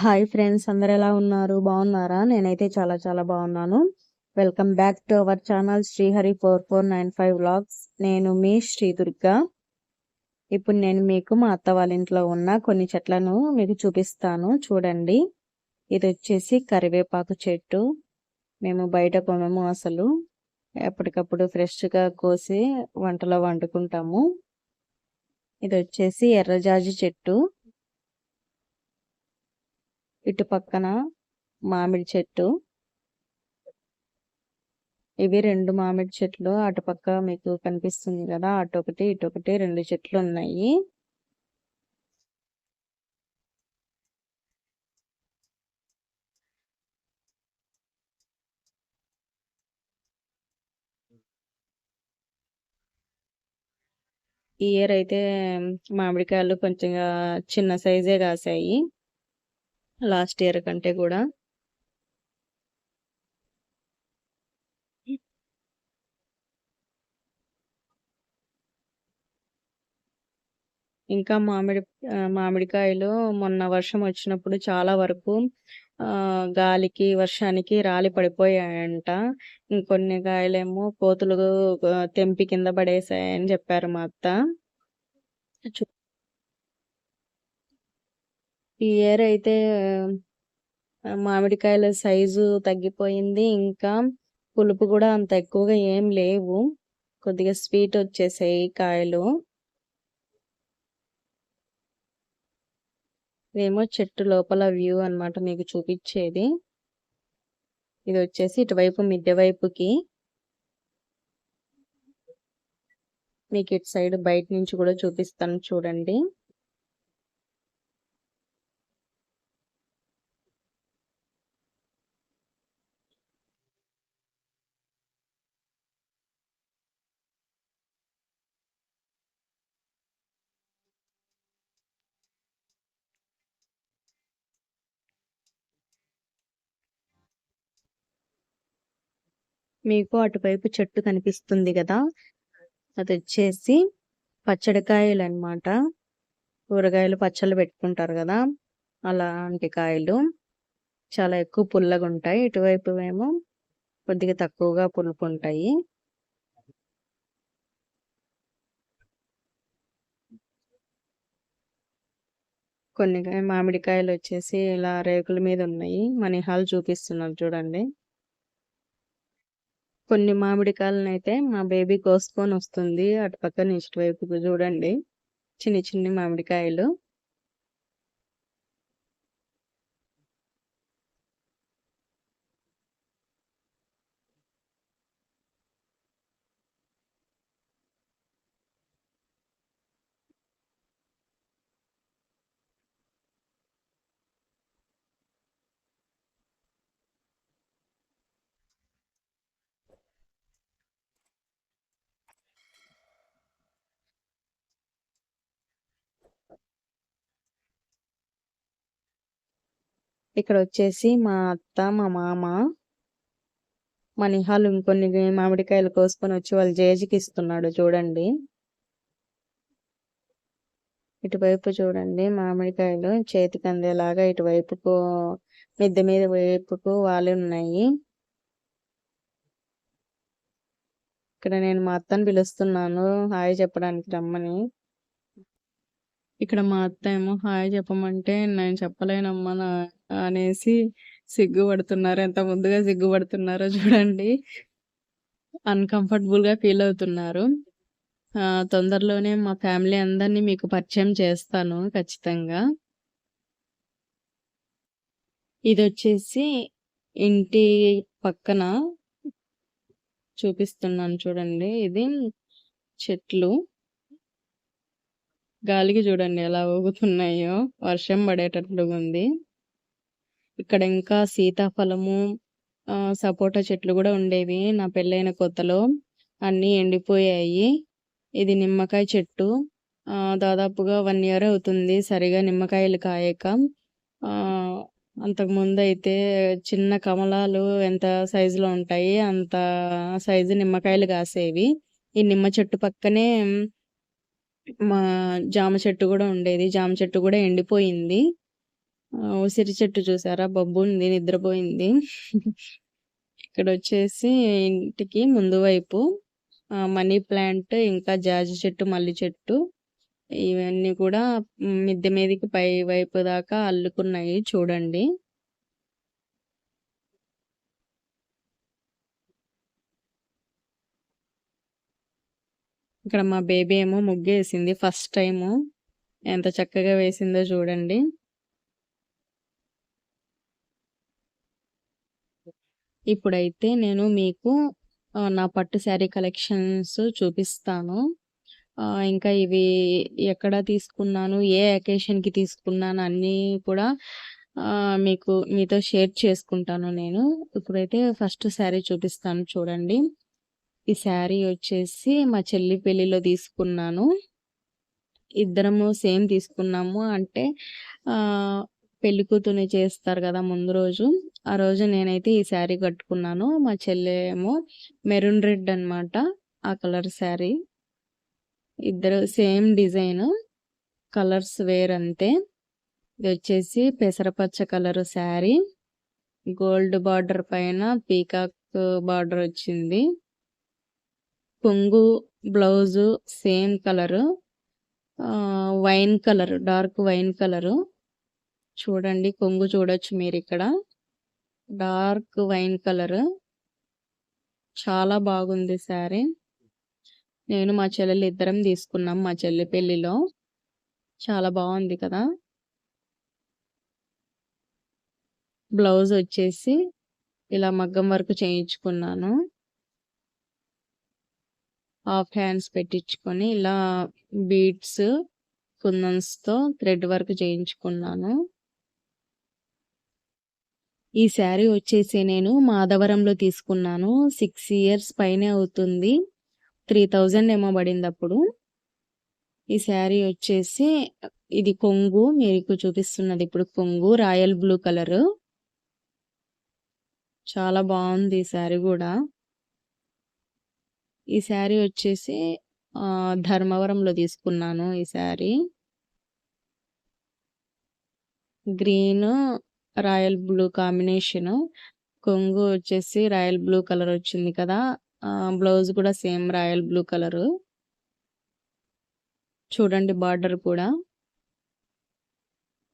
Hi friends అందరు ఎలా ఉన్నారు? బాగున్నారా? నేనైతే చాలా చాలా బాగున్నాను. Welcome back to our channel Srihari four four nine five vlogs. నేను మీ శ్రీ దుర్గా ఇప్పుడు నేను మీకు మా అత్త వాళ్ళ ఇంట్లో ఉన్న కొన్ని చెట్లను మీకు చూపిస్తాను. చూడండి. ఇది వచ్చేసి కరివేపాకు చెట్టు. మేము బయట కొనము అసలు. ఎప్పటికప్పుడు ఫ్రెష్గా కోసి వంటలో వండుకుంటాము. ఇది వచ్చేసి ఎర్రజాజి చెట్టు. ఇటు పక్కన మామిడి చెట్టు. ఇవి రెండు మామిడి చెట్లు. అటుపక్క మీకు కనిపిస్తుంది కదా అటొకటి ఇటొకటి రెండు చెట్లు ఉన్నాయి. ఈ ఇయర్ అయితే మామిడికాయలు కొంచెం చిన్న సైజే కాసాయి. లాస్ట్ ఇయర్ కంటే కూడా. ఇంకా మామిడి మామిడికాయలు మొన్న వర్షం వచ్చినప్పుడు చాలా వరకు గాలికి వర్షానికి రాలి పడిపోయాయంట. ఇంకొన్ని కాయలేమో కోతులు తెంపి కింద పడేసాయని చెప్పారు మా అత్త. ఈ ఇయర్ అయితే మామిడికాయల సైజు తగ్గిపోయింది. ఇంకా పులుపు కూడా అంత ఎక్కువగా ఏం లేవు. కొద్దిగా స్వీట్ వచ్చేసాయి కాయలు. ఇదేమో చెట్టు లోపల వ్యూ అనమాట మీకు చూపించేది. ఇది వచ్చేసి ఇటువైపు మిద్దె వైపుకి మీకు ఇటు సైడ్ బయట నుంచి కూడా చూపిస్తాను చూడండి. మీకు అటువైపు చెట్టు కనిపిస్తుంది కదా అది వచ్చేసి పచ్చడికాయలు అనమాట కూరగాయలు పచ్చళ్ళు పెట్టుకుంటారు కదా అలాంటి కాయలు. చాలా ఎక్కువ పుల్లగా ఉంటాయి ఇటువైపు ఏమో కొద్దిగా తక్కువగా పులుపు ఉంటాయి కొన్ని మామిడికాయలు వచ్చేసి ఇలా రేకుల మీద ఉన్నాయి. మనీహాల్ చూపిస్తున్నారు చూడండి. కొన్ని మామిడికాయలను అయితే మా బేబీ కోసుకొని వస్తుంది. అటు పక్కన వైపు చూడండి. చిన్ని చిన్ని మామిడికాయలు. ఇక్కడ వచ్చేసి మా అత్త మా మామ మా నిహాలు ఇంకొన్ని మామిడికాయలు కోసుకొని వచ్చి వాళ్ళు జేజికి ఇస్తున్నాడు చూడండి. ఇటువైపు చూడండి మామిడికాయలు చేతికి అందేలాగా ఇటువైపుకు మిద్దె మీద వైపుకు వాలి ఉన్నాయి. ఇక్కడ నేను మా అత్తని పిలుస్తున్నాను. హాయ్ చెప్పడానికి రమ్మని. ఇక్కడ మా అత్త ఏమో హాయ్ చెప్పమంటే నేను చెప్పలేనమ్మా అనేసి సిగ్గుపడుతున్నారు. ఎంత ముందుగా సిగ్గుపడుతున్నారో చూడండి. అన్కంఫర్టబుల్గా ఫీల్ అవుతున్నారు తొందరలోనే మా ఫ్యామిలీ అందరినీ మీకు పరిచయం చేస్తాను ఖచ్చితంగా. ఇది వచ్చేసి ఇంటి పక్కన చూపిస్తున్నాను చూడండి. ఇది చెట్లు. గాలికి చూడండి ఎలా ఊగుతున్నాయో. వర్షం పడేటట్లుగా ఉంది ఇక్కడ ఇంకా సీతాఫలము సపోటా చెట్లు కూడా ఉండేవి నా పెళ్ళైన కొత్తలో. అన్నీ ఎండిపోయాయి. ఇది నిమ్మకాయ చెట్టు. దాదాపుగా వన్ ఇయర్ అవుతుంది సరిగా నిమ్మకాయలు కాయక. అంతకుముందు అయితే చిన్న కమలాలు ఎంత సైజులో ఉంటాయి అంత సైజు నిమ్మకాయలు కాసేవి. ఈ నిమ్మ చెట్టు పక్కనే మా జామ చెట్టు కూడా ఉండేది. జామ చెట్టు కూడా ఎండిపోయింది. ఉసిరి చెట్టు చూసారా? బొబ్బు ఉంది నిద్రపోయింది. ఇక్కడ వచ్చేసి ఇంటికి ముందు వైపు మనీ ప్లాంట్ ఇంకా జాజి చెట్టు మల్లి చెట్టు ఇవన్నీ కూడా మిద్దె మీదకి పై వైపు దాకా అల్లుకున్నాయి చూడండి. ఇక్కడ మా బేబీ ఏమో ముగ్గు వేసింది ఫస్ట్ టైము. ఎంత చక్కగా వేసిందో చూడండి. ఇప్పుడైతే నేను మీకు నా పట్టు శారీ కలెక్షన్స్ చూపిస్తాను. ఇంకా ఇవి ఎక్కడ తీసుకున్నాను ఏ అకేషన్కి తీసుకున్నాను అన్నీ కూడా మీకు మీతో షేర్ చేసుకుంటాను నేను. ఇప్పుడైతే ఫస్ట్ శారీ చూపిస్తాను చూడండి. ఈ శారీ వచ్చేసి మా చెల్లి పెళ్ళిలో తీసుకున్నాను. ఇద్దరము సేమ్ తీసుకున్నాము అంటే పెళ్ళి కూతుర్ని చేస్తారు కదా ముందు రోజు. ఆ రోజు నేనైతే ఈ శారీ కట్టుకున్నాను. మా చెల్లెమో ఏమో మెరూన్ రెడ్ అనమాట ఆ కలర్ శారీ. ఇద్దరు సేమ్ డిజైన్ కలర్స్ వేర్ అంతే. ఇది వచ్చేసి పెసరపచ్చ కలర్ శారీ. గోల్డ్ బార్డర్ పైన పీకాక్ బార్డర్ వచ్చింది. కొంగు blouse same colour. Wine colour dark wine colour. చూడండి కొంగు చూడొచ్చు మీరు ఇక్కడ డార్క్ వైన్ కలర్. చాలా బాగుంది శారీ. నేను మా చెల్లెలు ఇద్దరం తీసుకున్నాం మా చెల్లి పెళ్ళిలో చాలా బాగుంది కదా. బ్లౌజ్ వచ్చేసి ఇలా మగ్గం వర్క్ చేయించుకున్నాను. హాఫ్ హ్యాండ్స్ పెట్టించుకొని ఇలా బీడ్స్ కుందన్స్తో థ్రెడ్ వర్క్ చేయించుకున్నాను. ఈ శారీ వచ్చేసి నేను మాధవరంలో తీసుకున్నాను. సిక్స్ ఇయర్స్ పైనే అవుతుంది. త్రీ థౌజండ్ ఏమో పడింది అప్పుడు. ఈ శారీ వచ్చేసి ఇది కొంగు మీకు చూపిస్తున్నది ఇప్పుడు కొంగు రాయల్ బ్లూ కలర్. చాలా బాగుంది ఈ శారీ కూడా. ఈ శారీ వచ్చేసి ధర్మవరంలో తీసుకున్నాను ఈ sari. Green royal blue combination. కొంగు వచ్చేసి రాయల్ బ్లూ కలర్ వచ్చింది కదా. బ్లౌజ్ కూడా సేమ్ రాయల్ బ్లూ కలర్. చూడండి బార్డర్ కూడా.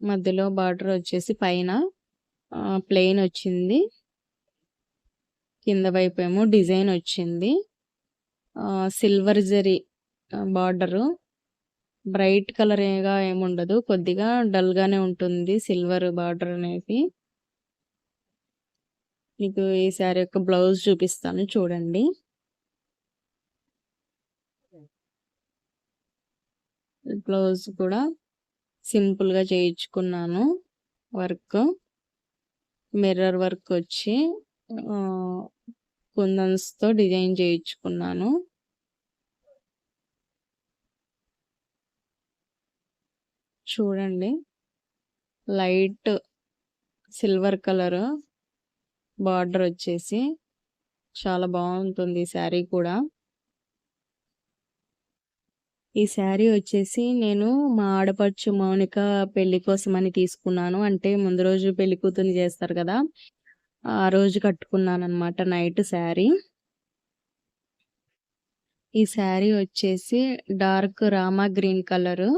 మధ్యలో బార్డర్ వచ్చేసి పైన ప్లెయిన్ వచ్చింది. కింద వైపు ఏమో డిజైన్ వచ్చింది. Silver zari border. Bright colour ఏముండదు కొద్దిగా డల్గానే ఉంటుంది సిల్వర్ బార్డర్ అనేది మీకు ఈ శారీ యొక్క బ్లౌజ్ చూపిస్తాను చూడండి. బ్లౌజ్ కూడా సింపుల్గా చేయించుకున్నాను. వర్క్ మిర్రర్ వర్క్ వచ్చి కుందన్స్తో డిజైన్ చేయించుకున్నాను. చూడండి. లైట్ సిల్వర్ కలర్ బార్డర్ వచ్చేసి. చాలా బాగుంటుంది ఈ శారీ కూడా. ఈ శారీ వచ్చేసి నేను మా ఆడపడుచు మౌనిక పెళ్ళి కోసమని తీసుకున్నాను. అంటే ముందు రోజు పెళ్ళి కూతుర్ని చేస్తారు కదా. ఆ రోజు కట్టుకున్నాను అనమాట నైట్ శారీ. ఈ శారీ వచ్చేసి dark rama green colour.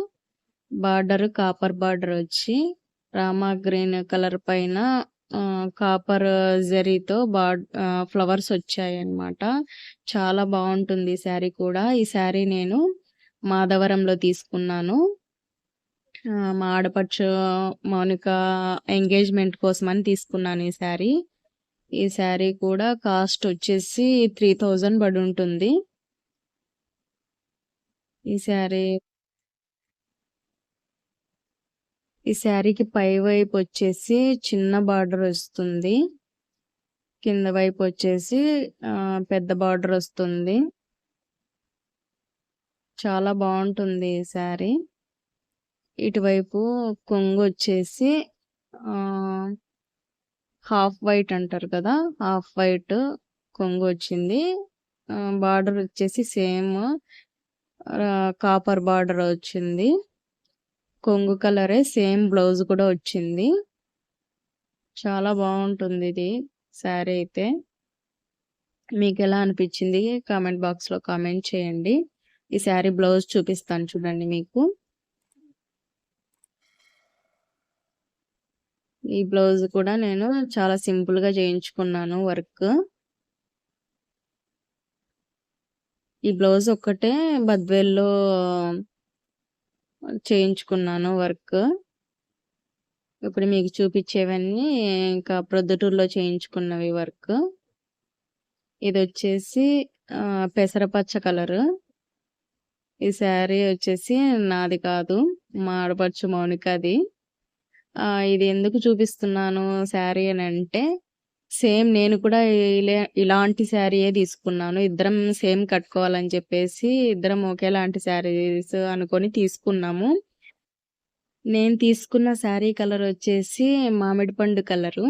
Border copper border వచ్చి రామా గ్రీన్ కలర్ పైన కాపర్ జరీతో బార్డ్ ఫ్లవర్స్ వచ్చాయి అన్నమాట చాలా బాగుంటుంది ఈ శారీ కూడా. ఈ శారీ నేను మాధవరంలో తీసుకున్నాను. మా ఆడపడుచు మౌనిక ఎంగేజ్మెంట్ కోసమని తీసుకున్నాను ఈ శారీ. ఈ శారీ కూడా కాస్ట్ వచ్చేసి త్రీ థౌజండ్ పడి ఉంటుంది. ఈ శారీ ఈ శారీకి పై వైపు వచ్చేసి చిన్న బార్డర్ వస్తుంది. కింద వైపు వచ్చేసి పెద్ద బార్డర్ వస్తుంది. చాలా బాగుంటుంది ఈ శారీ. ఇటువైపు కొంగు వచ్చేసి హాఫ్ వైట్ అంటారు కదా హాఫ్ వైట్ కొంగు వచ్చింది. బార్డర్ వచ్చేసి సేమ్ కాపర్ బార్డర్ వచ్చింది. కొంగు కలరే సేమ్ బ్లౌజ్ కూడా వచ్చింది. చాలా బాగుంటుంది ఇది శారీ అయితే. మీకు ఎలా అనిపించింది? కామెంట్ బాక్స్లో కామెంట్ చేయండి. ఈ శారీ బ్లౌజ్ చూపిస్తాను చూడండి మీకు. ఈ బ్లౌజ్ కూడా నేను చాలా సింపుల్గా చేయించుకున్నాను వర్క్. ఈ బ్లౌజ్ ఒక్కటే బద్వేల్లో చేయించుకున్నాను వర్క్. ఇప్పుడు మీకు చూపించేవన్నీ ఇంకా ప్రొద్దుటూరులో చేయించుకున్నవి వర్క్. ఇది వచ్చేసి పెసరపచ్చ కలరు. ఈ శారీ వచ్చేసి నాది కాదు మా ఆడపడుచు మౌనికది. ఇది ఎందుకు చూపిస్తున్నాను శారీ అని అంటే సేమ్ నేను కూడా ఇలాంటి శారీయే తీసుకున్నాను. ఇద్దరం సేమ్ కట్టుకోవాలని చెప్పేసి ఇద్దరం ఒకేలాంటి శారీస్ అనుకొని తీసుకున్నాము. నేను తీసుకున్న శారీ కలర్ వచ్చేసి మామిడి పండు కలరు.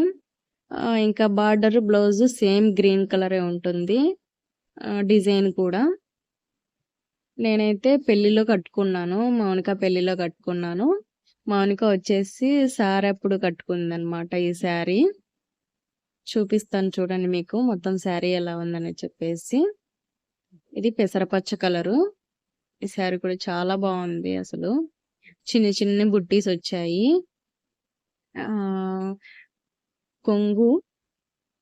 ఇంకా బార్డర్ బ్లౌజ్ సేమ్ గ్రీన్ కలరే ఉంటుంది. డిజైన్ కూడా. నేనైతే పెళ్ళిలో కట్టుకున్నాను మౌనిక పెళ్ళిలో కట్టుకున్నాను. మౌనిక వచ్చేసి సారప్పుడు కట్టుకుంది కట్టుకుందనమాట ఈ శారీ. చూపిస్తాను చూడండి మీకు. మొత్తం శారీ ఎలా ఉందని చెప్పేసి. ఇది పెసరపచ్చ కలరు. ఈ శారీ కూడా చాలా బాగుంది అసలు. చిన్న చిన్న బుట్టీస్ వచ్చాయి. కొంగు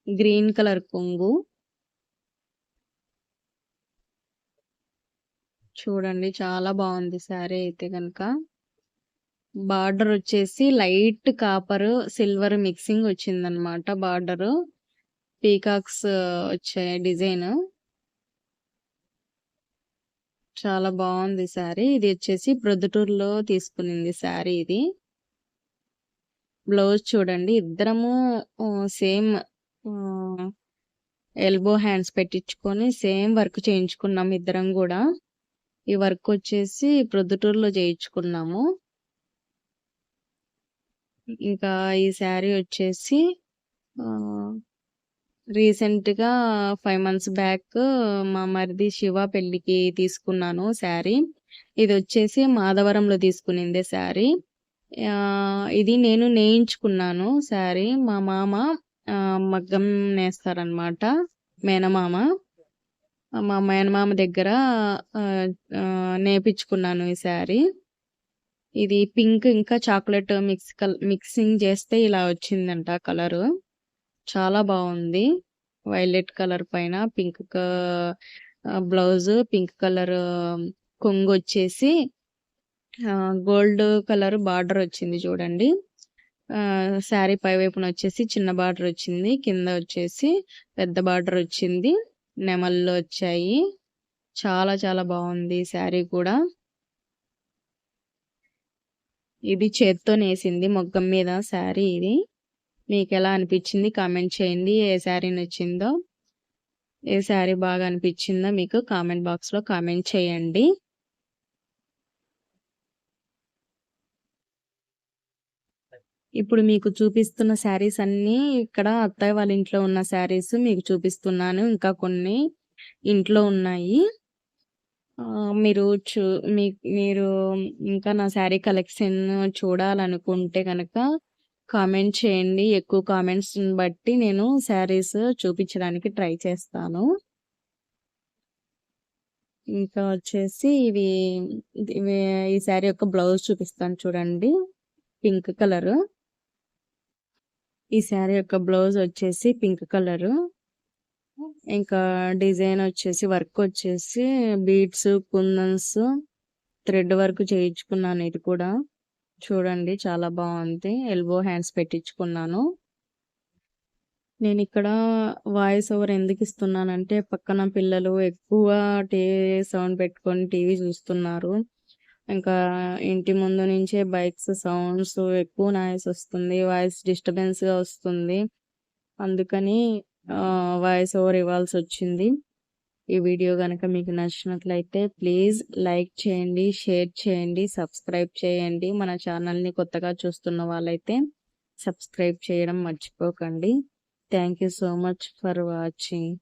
గ్రీన్ కలర్ కొంగు. చూడండి చాలా బాగుంది శారీ అయితే కనుక బార్డర్ వచ్చేసి లైట్ కాపర్ సిల్వర్ మిక్సింగ్ వచ్చిందనమాట బార్డర్. పీకాక్స్ వచ్చే డిజైన్. చాలా బాగుంది శారీ. ఇది వచ్చేసి ప్రొద్దుటూరులో తీసుకునింది శారీ ఇది. బ్లౌజ్ చూడండి ఇద్దరము సేమ్ ఎల్బో హ్యాండ్స్ పెట్టించుకొని సేమ్ వర్క్ చేయించుకున్నాము ఇద్దరం కూడా. ఈ వర్క్ వచ్చేసి ప్రొద్దుటూరులో చేయించుకున్నాము. ఇంకా ఈ శారీ వచ్చేసి రీసెంట్గా ఫైవ్ మంత్స్ బ్యాక్ మా మరిది శివ పెళ్ళికి తీసుకున్నాను శారీ. ఇది వచ్చేసి మాధవరంలో తీసుకునిందే శారీ. ఇది నేను నేయించుకున్నాను శారీ. మా మామ మగ్గం నేస్తారనమాట మేనమామ. మా మేనమామ దగ్గర నేపించుకున్నాను ఈ శారీ. ఇది పింక్ ఇంకా చాక్లెట్ మిక్స్ మిక్సింగ్ చేస్తే ఇలా వచ్చిందంట కలర్. చాలా బాగుంది. వైలెట్ కలర్ పైన పింక్ బ్లౌజ్ పింక్ కలర్ కొంగు వచ్చేసి గోల్డ్ కలర్ బార్డర్ వచ్చింది చూడండి. శారీ పై వైపున వచ్చేసి చిన్న బార్డర్ వచ్చింది. కింద వచ్చేసి పెద్ద బార్డర్ వచ్చింది. నెమల్లో వచ్చాయి. చాలా చాలా బాగుంది శారీ కూడా. ఇది చేత్తో నేసింది మొగ్గం మీద శారీ ఇది. మీకు ఎలా అనిపించింది? కామెంట్ చేయండి. ఏ శారీ నచ్చిందో ఏ శారీ బాగా అనిపించిందో మీకు కామెంట్ బాక్స్లో కామెంట్ చేయండి. ఇప్పుడు మీకు చూపిస్తున్న శారీస్ అన్నీ ఇక్కడ అత్తయ్య వాళ్ళ ఇంట్లో ఉన్న శారీస్ మీకు చూపిస్తున్నాను. ఇంకా కొన్ని ఇంట్లో ఉన్నాయి. మీరు చూ మీ మీరు ఇంకా నా శారీ కలెక్షన్ చూడాలనుకుంటే కనుక కామెంట్ చేయండి. ఎక్కువ కామెంట్స్ని బట్టి నేను శారీస్ చూపించడానికి ట్రై చేస్తాను. ఇంకా వచ్చేసి ఇవి ఈ శారీ యొక్క బ్లౌజ్ చూపిస్తాను చూడండి. Pink colour. ఈ శారీ యొక్క బ్లౌజ్ వచ్చేసి పింక్ కలరు. ఇంకా డిజైన్ వచ్చేసి వర్క్ వచ్చేసి బీడ్స్ కుందన్స్ థ్రెడ్ వర్క్ చేయించుకున్నాను ఇది కూడా. చూడండి చాలా బాగుంది. ఎల్బో హ్యాండ్స్ పెట్టించుకున్నాను. నేను ఇక్కడ వాయిస్ ఓవర్ ఎందుకు ఇస్తున్నానంటే పక్కన పిల్లలు ఎక్కువ టీవీ సౌండ్ పెట్టుకొని టీవీ చూస్తున్నారు. ఇంకా ఇంటి ముందు నుంచే బైక్స్ సౌండ్స్ ఎక్కువ నాయిస్ వస్తుంది వాయిస్ డిస్టర్బెన్స్గా వస్తుంది. అందుకని వాయిస్ ఓవర్ ఇవ్వాల్సి వచ్చింది. ఈ వీడియో కనుక మీకు నచ్చినట్లయితే ప్లీజ్ లైక్ చేయండి షేర్ చేయండి సబ్స్క్రైబ్ చేయండి. మన ఛానల్ని కొత్తగా చూస్తున్న వాళ్ళైతే సబ్స్క్రైబ్ చేయడం మర్చిపోకండి. Thank you so much for watching